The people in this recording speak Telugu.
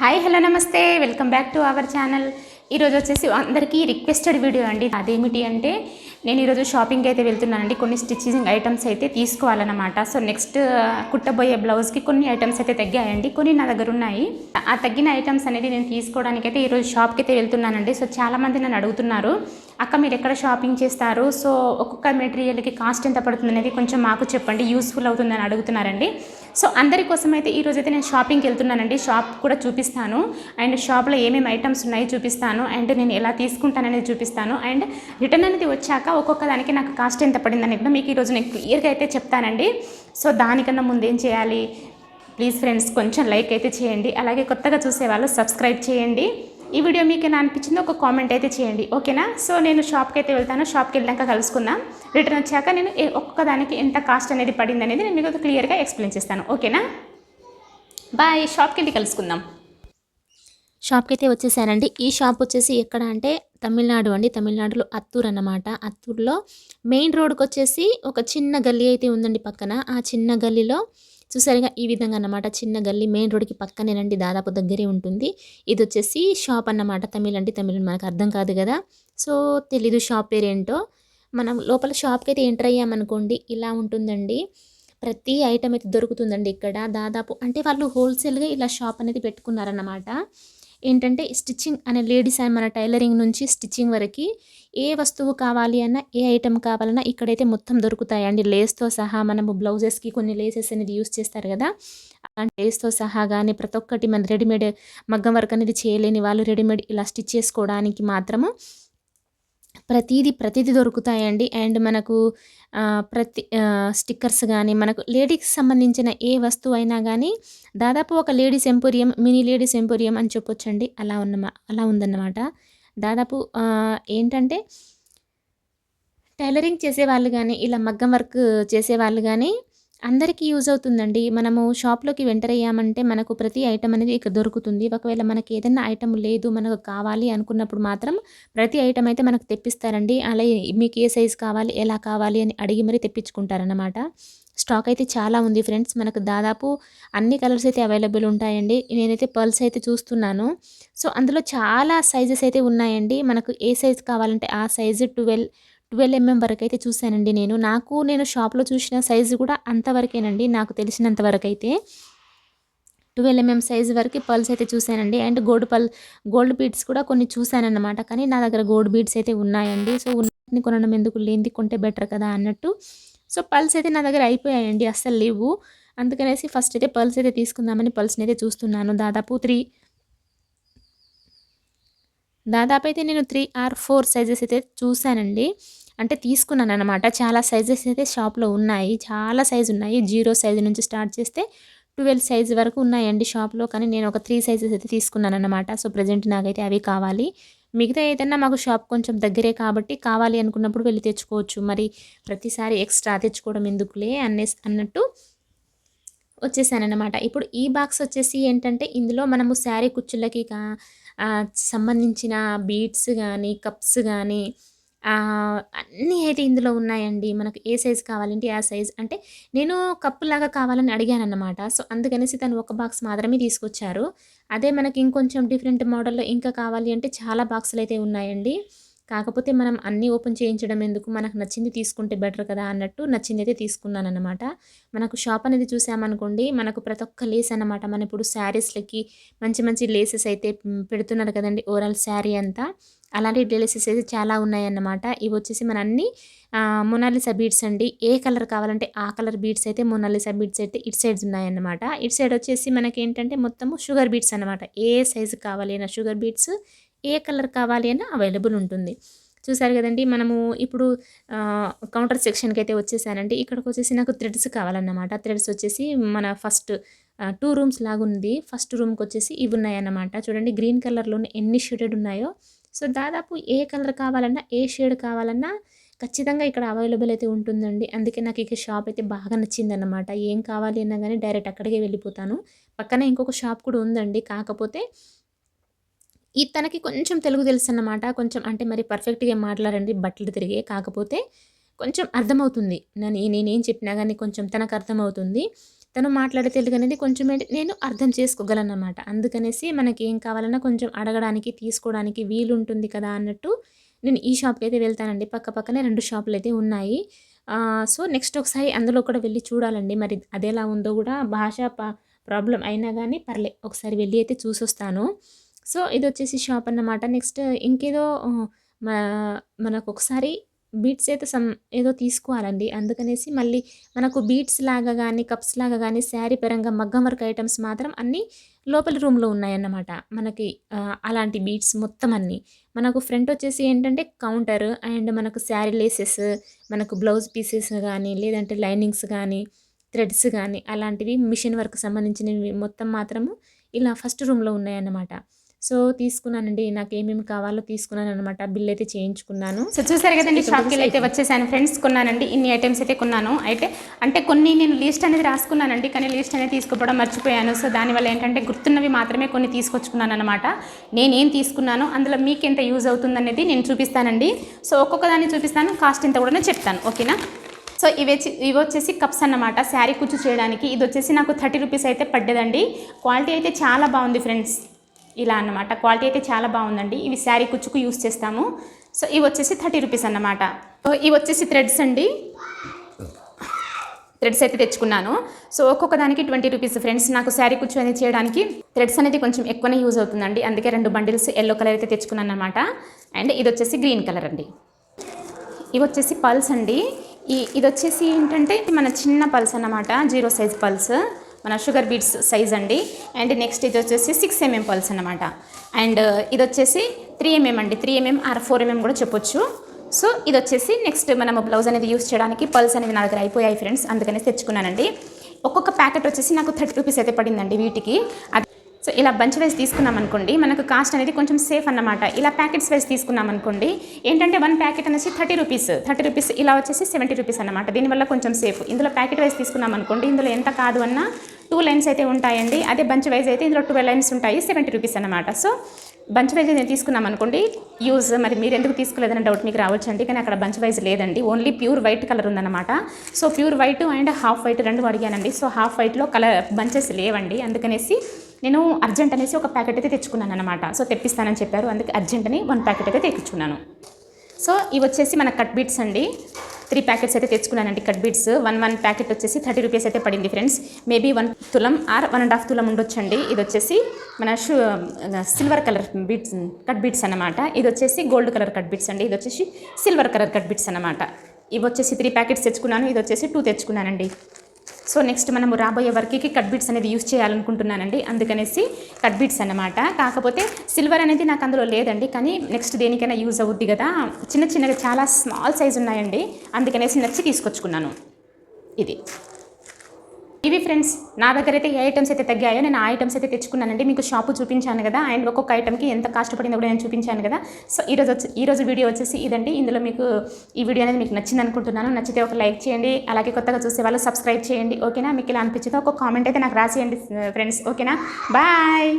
హాయ్ హలో నమస్తే. Welcome back to our channel. ఈరోజు వచ్చేసి అందరికీ రిక్వెస్టెడ్ వీడియో అండి. అదేమిటి అంటే నేను ఈరోజు షాపింగ్కి అయితే వెళ్తున్నానండి. కొన్ని స్టిచ్చింగ్ ఐటమ్స్ అయితే తీసుకోవాలన్నమాట. సో నెక్స్ట్ కుట్టబోయే బ్లౌజ్కి కొన్ని ఐటమ్స్ అయితే తగ్గాయండి. కొన్ని నా దగ్గర ఉన్నాయి. ఆ తగ్గిన ఐటమ్స్ అనేది నేను తీసుకోవడానికి అయితే ఈరోజు షాప్కి అయితే వెళ్తున్నానండి. సో చాలామంది నన్ను అడుగుతున్నారు అక్క మీరు ఎక్కడ షాపింగ్ చేస్తారు? సో ఒక్కొక్క మెటీరియల్కి కాస్ట్ ఎంత పడుతుంది అనేది కొంచెం మాకు చెప్పండి. యూస్ఫుల్ అవుతుందని అడుగుతున్నారండి. సో అందరి కోసం అయితే ఈరోజు అయితే నేను షాపింగ్కి వెళ్తున్నానండి. షాప్ కూడా చూపిస్తాను. అండ్ షాప్లో ఏమేమి ఐటమ్స్ ఉన్నాయి చూపిస్తాను. అండ్ నేను ఎలా తీసుకుంటాననేది చూపిస్తాను. అండ్ రిటర్న్ అనేది వచ్చాక ఒక్కొక్క దానికి నాకు కాస్ట్ ఎంత పడిందని కూడా మీకు ఈరోజు నేను క్లియర్గా అయితే చెప్తానండి. సో దానికన్నా ముందు ఏం చేయాలి? ప్లీజ్ ఫ్రెండ్స్ కొంచెం లైక్ అయితే చేయండి. అలాగే కొత్తగా చూసేవాళ్ళు సబ్స్క్రైబ్ చేయండి. ఈ వీడియో మీకు ఎలా అనిపించిందో ఒక కామెంట్ అయితే చేయండి. ఓకేనా? సో నేను షాప్కి అయితే వెళ్తాను. షాప్కి వెళ్ళాక కలుసుకుందాం. రిటర్న్ వచ్చాక నేను ఒక్కదానికి ఒక్కొక్క దానికి ఎంత కాస్ట్ అనేది పడింది అనేది నేను మీకు క్లియర్గా ఎక్స్ప్లెయిన్ చేస్తాను. ఓకేనా బాయ్ షాప్కి వెళ్ళి కలుసుకుందాం. షాప్కి అయితే వచ్చేసానండి. ఈ షాప్ వచ్చేసి ఎక్కడ అంటే తమిళనాడు అండి. తమిళనాడులో అత్తూర్ అన్నమాట. అత్తూరులో మెయిన్ రోడ్కి వచ్చేసి ఒక చిన్న గల్లీ అయితే ఉందండి పక్కన. ఆ చిన్న గల్లీలో చూసారుగా ఈ విధంగా అన్నమాట. చిన్న గల్లీ మెయిన్ రోడ్కి పక్కనేనండి. దాదాపు దగ్గరే ఉంటుంది. ఇది వచ్చేసి షాప్ అన్నమాట. తమిళ్ అంటే తమిళ్ మనకు అర్థం కాదు కదా. సో తెలీదు షాప్ పేరేంటో. మనం లోపల షాప్కి అయితే ఎంటర్ అయ్యామనుకోండి ఇలా ఉంటుందండి. ప్రతి ఐటమ్ అయితే దొరుకుతుందండి ఇక్కడ. దాదాపు అంటే వాళ్ళు హోల్సేల్గా ఇలా షాప్ అనేది పెట్టుకున్నారన్నమాట. ఏంటంటే స్టిచ్చింగ్ అనే లేడీస్ అని మన టైలరింగ్ నుంచి స్టిచ్చింగ్ వరకు ఏ వస్తువు కావాలి అన్నా ఏ ఐటెం కావాలన్నా ఇక్కడైతే మొత్తం దొరుకుతాయండి. లేస్తో సహా మనము బ్లౌజెస్కి కొన్ని లేసెస్ అనేది యూస్ చేస్తారు కదా. అలాంటి లేస్తో సహా కానీ ప్రతి ఒక్కటి మన రెడీమేడ్ మగ్గం వర్క్ అనేది చేయలేని వాళ్ళు రెడీమేడ్ ఇలా స్టిచ్ చేసుకోవడానికి మాత్రము ప్రతిదీ ప్రతిదీ దొరుకుతాయండి. అండ్ మనకు ప్రతి స్టిక్కర్స్ కానీ మనకు లేడీస్కి సంబంధించిన ఏ వస్తువు అయినా కానీ దాదాపు ఒక ladies emporium mini ladies emporium అని చెప్పొచ్చండి. అలా ఉన్న అలా ఉందన్నమాట. దాదాపు ఏంటంటే టైలరింగ్ చేసేవాళ్ళు కానీ ఇలా మగ్గం వర్క్ చేసేవాళ్ళు కానీ అందరికీ యూజ్ అవుతుందండి. మనము షాప్లోకి వెంటర్ అయ్యామంటే మనకు ప్రతి ఐటమ్ అనేది ఇక్కడ దొరుకుతుంది. ఒకవేళ మనకి ఏదైనా ఐటమ్ లేదు మనకు కావాలి అనుకున్నప్పుడు మాత్రం ప్రతి ఐటమ్ అయితే మనకు తెప్పిస్తారండి. అలాగే మీకు ఏ సైజ్ కావాలి ఎలా కావాలి అని అడిగి మరీ తెప్పించుకుంటారన్నమాట. స్టాక్ అయితే చాలా ఉంది ఫ్రెండ్స్. మనకు దాదాపు అన్ని కలర్స్ అయితే అవైలబుల్ ఉంటాయండి. నేనైతే పర్ల్స్ అయితే చూస్తున్నాను. సో అందులో చాలా సైజెస్ అయితే ఉన్నాయండి. మనకు ఏ సైజ్ కావాలంటే ఆ సైజు ట్వెల్వ్ ట్వెల్వ్ ఎంఎం వరకు అయితే చూశానండి నేను. నాకు నేను షాప్లో చూసిన సైజు కూడా అంతవరకేనండి నాకు తెలిసినంత వరకు అయితే ట్వెల్వ్ ఎంఎం సైజ్ వరకు పల్స్ అయితే చూశానండి. And gold pearl gold beads కూడా కొన్ని చూశానన్నమాట. కానీ నా దగ్గర గోల్డ్ బీడ్స్ అయితే ఉన్నాయండి. సో ఉన్నటిని కొనడం ఎందుకు లేనిది కొంటే బెటర్ కదా అన్నట్టు. సో పల్స్ అయితే నా దగ్గర అయిపోయాయండి అస్సలు లేవు. అందుకనేసి ఫస్ట్ అయితే పల్స్ అయితే తీసుకుందామని పల్స్ని అయితే చూస్తున్నాను. దాదాపు త్రీ దాదాపు అయితే నేను త్రీ ఆర్ ఫోర్ సైజెస్ అయితే చూశానండి. అంటే తీసుకున్నాను అనమాట చాలా సైజెస్ అయితే షాప్లో ఉన్నాయి. చాలా సైజు ఉన్నాయి. జీరో సైజు నుంచి స్టార్ట్ చేస్తే ట్వెల్వ్ సైజ్ వరకు ఉన్నాయండి షాప్లో. కానీ నేను ఒక త్రీ సైజెస్ అయితే తీసుకున్నాను అనమాట సో ప్రజెంట్ నాకైతే అవి కావాలి. మిగతా ఏదైనా మాకు షాప్ కొంచెం దగ్గరే కాబట్టి కావాలి అనుకున్నప్పుడు వెళ్ళి తెచ్చుకోవచ్చు. మరి ప్రతిసారి ఎక్స్ట్రా తెచ్చుకోవడం ఎందుకులే అన్నేసి అన్నట్టు వచ్చేసానన్నమాట. ఇప్పుడు ఈ బాక్స్ వచ్చేసి ఏంటంటే ఇందులో మనము శారీ కుచ్చులకి సంబంధించిన బీడ్స్ కానీ కప్స్ కానీ అన్నీ అయితే ఇందులో ఉన్నాయండి. మనకు ఏ సైజ్ కావాలంటే ఆ సైజ్. అంటే నేను కప్పు లాగా కావాలని అడిగాను అన్నమాట సో అందుకనేసి తను ఒక బాక్స్ మాత్రమే తీసుకొచ్చారు. అదే మనకి ఇంకొంచెం డిఫరెంట్ మోడల్లో ఇంకా కావాలి అంటే చాలా బాక్సులు అయితే ఉన్నాయండి. కాకపోతే మనం అన్నీ ఓపెన్ చేయించడం ఎందుకు? మనకు నచ్చింది తీసుకుంటే బెటర్ కదా అన్నట్టు నచ్చింది అయితే తీసుకున్నాను అనమాట మనకు షాప్ అనేది చూసామనుకోండి మనకు ప్రతి ఒక్క లేస్ అన్నమాట. మన ఇప్పుడు శారీస్లకి మంచి మంచి లేసెస్ అయితే పెడుతున్నారు కదండి ఓవరాల్ శారీ అంతా. అలాంటి లేసెస్ అయితే చాలా ఉన్నాయన్నమాట. ఇవి వచ్చేసి మన అన్ని మొనాలిసా బీడ్స్ అండి. ఏ కలర్ కావాలంటే ఆ కలర్ బీడ్స్ అయితే మొనాలిసా బీడ్స్ అయితే ఇటు సైడ్స్ ఉన్నాయన్నమాట. ఇటు సైడ్ వచ్చేసి మనకి ఏంటంటే మొత్తము షుగర్ బీడ్స్ అన్నమాట. ఏ సైజు కావాలి షుగర్ బీడ్స్ ఏ కలర్ కావాలి అయినా అవైలబుల్ ఉంటుంది. చూసారు కదండి మనము ఇప్పుడు కౌంటర్ సెక్షన్కి అయితే వచ్చేసానండి. ఇక్కడికి వచ్చేసి నాకు థ్రెడ్స్ కావాలన్నమాట. థ్రెడ్స్ వచ్చేసి మన ఫస్ట్ టూ రూమ్స్ లాగా ఉంది. ఫస్ట్ రూమ్కి వచ్చేసి ఇవి ఉన్నాయన్నమాట. చూడండి గ్రీన్ కలర్లోనే ఎన్ని షేడెడ్ ఉన్నాయో. సో దాదాపు ఏ కలర్ కావాలన్నా ఏ షేడ్ కావాలన్నా ఖచ్చితంగా ఇక్కడ అవైలబుల్ అయితే ఉంటుందండి. అందుకే నాకు ఇక షాప్ అయితే బాగా నచ్చిందన్నమాట. ఏం కావాలి అన్నా కానీ డైరెక్ట్ అక్కడికే వెళ్ళిపోతాను. పక్కన ఇంకొక షాప్ కూడా ఉందండి. కాకపోతే ఈ తనకి కొంచెం తెలుగు తెలుసు అన్నమాట కొంచెం అంటే మరి పర్ఫెక్ట్గా మాట్లాడండి బట్టలు తిరిగే. కాకపోతే కొంచెం అర్థమవుతుంది. నేను నేనేం చెప్పినా కానీ కొంచెం తనకు అర్థమవుతుంది. తను మాట్లాడే తెలుగు అనేది కొంచెం నేను అర్థం చేసుకోగలను అనమాట అందుకనేసి మనకి ఏం కావాలన్నా కొంచెం అడగడానికి తీసుకోవడానికి వీలుంటుంది కదా అన్నట్టు నేను ఈ షాప్కి అయితే వెళ్తానండి. పక్క పక్కనే రెండు షాపులు అయితే ఉన్నాయి. సో నెక్స్ట్ ఒకసారి అందులో కూడా వెళ్ళి చూడాలండి. మరి అదేలా ఉందో కూడా భాష ప్రాబ్లం అయినా కానీ పర్లే. ఒకసారి వెళ్ళి అయితే చూసొస్తాను. సో ఇది వచ్చేసి షాప్ అన్నమాట. నెక్స్ట్ ఇంకేదో మా- మనకు ఒకసారి బీట్స్ అయితే సమ్ ఏదో తీసుకోవాలండి. అందుకనేసి మళ్ళీ మనకు బీట్స్ లాగా కానీ కప్స్ లాగా కానీ శారీ పరంగా మగ్గం వర్క్ ఐటమ్స్ మాత్రం అన్నీ లోపల రూమ్లో ఉన్నాయన్నమాట. మనకి అలాంటి బీట్స్ మొత్తం అన్నీ. మనకు ఫ్రంట్ వచ్చేసి ఏంటంటే కౌంటర్ అండ్ మనకు శారీ లేసెస్ మనకు బ్లౌజ్ పీసెస్ కానీ లేదంటే లైనింగ్స్ కానీ థ్రెడ్స్ కానీ అలాంటివి మిషన్ వర్క్ సంబంధించినవి మొత్తం మాత్రము ఇలా ఫస్ట్ రూమ్లో ఉన్నాయన్నమాట. సో తీసుకున్నానండి. నాకు ఏమేమి కావాలో తీసుకున్నాను అనమాట బిల్ అయితే చేయించుకున్నాను. సో చూసారు కదండి షాప్కి అయితే వచ్చేసాను. ఫ్రెండ్స్ కొన్నానండి ఇన్ని ఐటమ్స్ అయితే కొన్నాను. అయితే అంటే కొన్ని నేను లిస్ట్ అనేది రాసుకున్నానండి కానీ లిస్ట్ అనేది తీసుకోవడం మర్చిపోయాను. సో దానివల్ల ఏంటంటే గుర్తున్నవి మాత్రమే కొన్ని తీసుకొచ్చుకున్నాను అనమాట నేనేం తీసుకున్నాను అందులో మీకు ఎంత యూజ్ అవుతుందనేది నేను చూపిస్తానండి. సో ఒక్కొక్క దాన్ని చూపిస్తాను కాస్ట్ ఎంత కూడా చెప్తాను. ఓకేనా? సో ఇవి ఇవి వచ్చేసి కప్స్ అన్నమాట. శారీ కుచ్చు చేయడానికి. ఇది వచ్చేసి నాకు థర్టీ రూపీస్ అయితే పడ్డదండి. క్వాలిటీ అయితే చాలా బాగుంది ఫ్రెండ్స్. ఇలా అన్నమాట. క్వాలిటీ అయితే చాలా బాగుందండి. ఇవి శారీ కుచ్చుకు యూస్ చేస్తాము. సో ఇవి వచ్చేసి థర్టీ రూపీస్ అన్నమాట. సో ఇవి వచ్చేసి థ్రెడ్స్ అండి. థ్రెడ్స్ అయితే తెచ్చుకున్నాను. సో ఒక్కొక్క దానికి ట్వంటీ రూపీస్ ఫ్రెండ్స్. నాకు శారీ కుచ్చు అనేది చేయడానికి థ్రెడ్స్ అనేది కొంచెం ఎక్కువనే యూజ్ అవుతుందండి. అందుకే రెండు బండిల్స్ ఎల్లో కలర్ అయితే తెచ్చుకున్నాను అనమాట అండ్ ఇది వచ్చేసి గ్రీన్ కలర్ అండి. ఇవి వచ్చేసి పల్స్ అండి. ఈ ఇది వచ్చేసి ఏంటంటే మన చిన్న పల్స్ అన్నమాట. Zero size pearls. మన షుగర్ బీట్స్ సైజ్ అండి. అండ్ నెక్స్ట్ ఇది వచ్చేసి సిక్స్ ఎంఎం పల్స్ అనమాట అండ్ uh, ఇది వచ్చేసి త్రీ ఎంఎం అండి. Three MM or four MM కూడా చెప్పొచ్చు. సో ఇది వచ్చేసి నెక్స్ట్ మనము బ్లౌజ్ అనేది యూస్ చేయడానికి పల్స్ అనేవి నా దగ్గర అయిపోయాయి ఫ్రెండ్స్ అందుకనే తెచ్చుకున్నానండి. ఒక్కొక్క ప్యాకెట్ వచ్చేసి నాకు థర్టీ రూపీస్ అయితే పడిందండి వీటికి. అది సో ఇలా బంచ్ వైజ్ తీసుకున్నాం అనుకోండి మనకు కాస్ట్ అనేది కొంచెం సేఫ్ అన్నమాట. ఇలా ప్యాకెట్స్ వైజ్ తీసుకున్నాం అనుకోండి ఏంటంటే వన్ ప్యాకెట్ అనేసి థర్టీ రూపీస్ థర్టీ రూపీస్ ఇలా వచ్చేసి సెవెంటీ రూపీస్ అన్నమాట. దీనివల్ల కొంచెం సేఫ్ ఇందులో ప్యాకెట్ వైజ్ తీసుకున్నాం అనుకోండి ఇందులో ఎంత కాదు అన్నా టూ లైన్స్ అయితే ఉంటాయండి. అదే బంచ్ వైజ్ అయితే ఇందులో ట్వెల్వ్ లైన్స్ ఉంటాయి సెవెంటీ రూపీస్ అన్నమాట. సో బంచ్ వైజ్ నేను తీసుకున్నాం అనుకోండి యూజ్ మరి మీరు ఎందుకు తీసుకోలేదని డౌట్ మీకు రావచ్చండి. కానీ అక్కడ బంచ్ వైజ్ లేదండి. ఓన్లీ ప్యూర్ వైట్ కలర్ ఉందన్నమాట. So pure white and half white రెండు అడిగానండి సో హాఫ్ వైట్లో కలర్ బంచెస్ లేవండి. అందుకనేసి నేను అర్జెంట్ అనేసి ఒక ప్యాకెట్ అయితే తెచ్చుకున్నాను అనమాట సో తెప్పిస్తానని చెప్పారు. అందుకే అర్జెంట్ అని వన్ ప్యాకెట్ అయితే తెచ్చుకున్నాను. సో ఇవి వచ్చేసి మన కట్ బీట్స్ అండి. త్రీ ప్యాకెట్స్ అయితే తెచ్చుకున్నానండి cut beats one one packet వచ్చేసి థర్టీ రూపీస్ అయితే పడింది ఫ్రెండ్స్ మేబీ వన్ తులం ఆర్ వన్ అండ్ హాఫ్ తులం ఉండొచ్చండి. ఇది వచ్చేసి మన shoe silver colour beats cut beats అన్నమాట. ఇది వచ్చేసి గోల్డ్ కలర్ కట్ బీట్స్ అండి. ఇది వచ్చేసి సిల్వర్ కలర్ కట్ బీట్స్ అన్నమాట. ఇవి వచ్చేసి త్రీ ప్యాకెట్స్ తెచ్చుకున్నాను. ఇది వచ్చేసి టూ తెచ్చుకున్నానండి. సో నెక్స్ట్ మనము రాబోయే వర్క్కి కట్ బీట్స్ అనేది యూస్ చేయాలనుకుంటున్నానండి. అందుకనేసి కట్ బీట్స్ అన్నమాట. కాకపోతే సిల్వర్ అనేది నాకు అందులో లేదండి. కానీ నెక్స్ట్ దేనికైనా యూజ్ అవుద్ది కదా. చిన్న చిన్నగా చాలా స్మాల్ సైజ్ ఉన్నాయండి. అందుకనేసి నచ్చి తీసుకొచ్చుకున్నాను. ఇది. ఇవి ఫ్రెండ్స్ నా దగ్గర అయితే ఏ ఐటమ్స్ అయితే తగ్గాయో నేను ఆ ఐటమ్స్ అయితే తెచ్చుకున్నానండి. మీకు షాపు చూపించాను కదా అండ్ ఒక్కొక్క ఐటమ్కి ఎంత కష్టపడిందో కూడా నేను చూపించాను కదా. సో ఈరోజు వచ్చి ఈరోజు వీడియో వచ్చేసి ఇదండి. ఇందులో మీకు ఈ వీడియో అనేది మీకు నచ్చింది అనుకుంటున్నాను. నచ్చితే ఒక లైక్ చేయండి. అలాగే కొత్తగా చూసే వాళ్ళు సబ్స్క్రైబ్ చేయండి. ఓకేనా? మీకు ఇలా అనిపించిందో ఒక కామెంట్ అయితే నాకు రాసేయండి ఫ్రెండ్స్ ఓకేనా? బాయ్